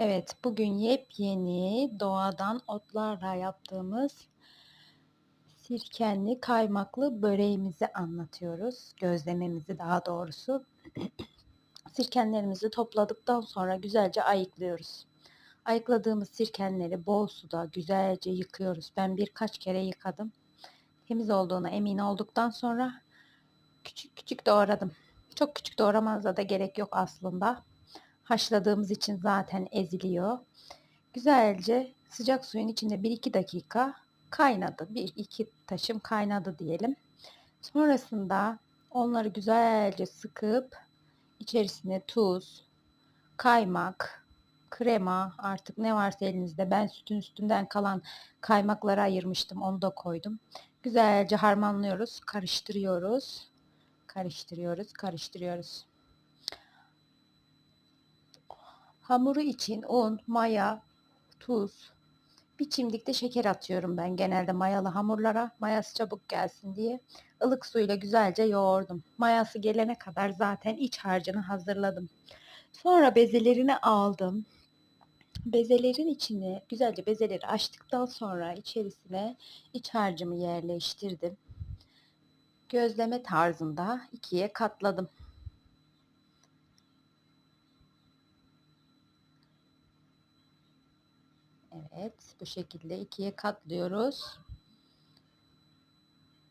Evet, bugün yepyeni doğadan otlarla yaptığımız sirkenli kaymaklı böreğimizi anlatıyoruz. Gözlememizi daha doğrusu. Sirkenlerimizi topladıktan sonra güzelce ayıklıyoruz. Ayıkladığımız sirkenleri bol suda güzelce yıkıyoruz. Ben birkaç kere yıkadım. Temiz olduğuna emin olduktan sonra küçük küçük doğradım. Çok küçük doğramanıza da gerek yok aslında. Haşladığımız için zaten eziliyor. Güzelce sıcak suyun içinde 1-2 dakika kaynadı. 1-2 taşım kaynadı diyelim. Sonrasında onları güzelce sıkıp içerisine tuz, kaymak, krema artık ne varsa elinizde ben sütün üstünden kalan kaymakları ayırmıştım onu da koydum. Güzelce harmanlıyoruz, karıştırıyoruz. Karıştırıyoruz, karıştırıyoruz. Hamuru için un, maya, tuz, bir çimdik de şeker atıyorum ben genelde mayalı hamurlara. Mayası çabuk gelsin diye. ılık suyla güzelce yoğurdum. Mayası gelene kadar zaten iç harcını hazırladım. Sonra bezelerini aldım. Bezelerin içine güzelce bezeleri açtıktan sonra içerisine iç harcımı yerleştirdim. Gözleme tarzında ikiye katladım. Evet, bu şekilde ikiye katlıyoruz.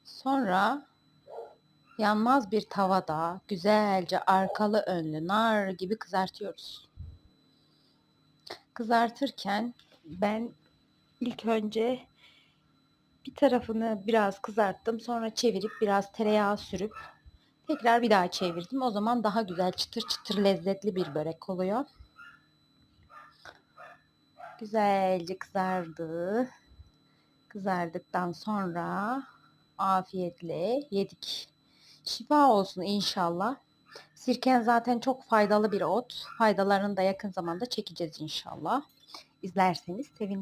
Sonra yanmaz bir tavada güzelce arkalı önlü nar gibi kızartıyoruz. Kızartırken ben ilk önce bir tarafını biraz kızarttım. Sonra çevirip biraz tereyağı sürüp tekrar bir daha çevirdim. O zaman daha güzel çıtır çıtır lezzetli bir börek oluyor. Güzelce kızardı. Kızardıktan sonra afiyetle yedik. Şifa olsun inşallah. Sirken zaten çok faydalı bir ot. Faydalarını da yakın zamanda çekeceğiz inşallah. İzlerseniz sevinirim.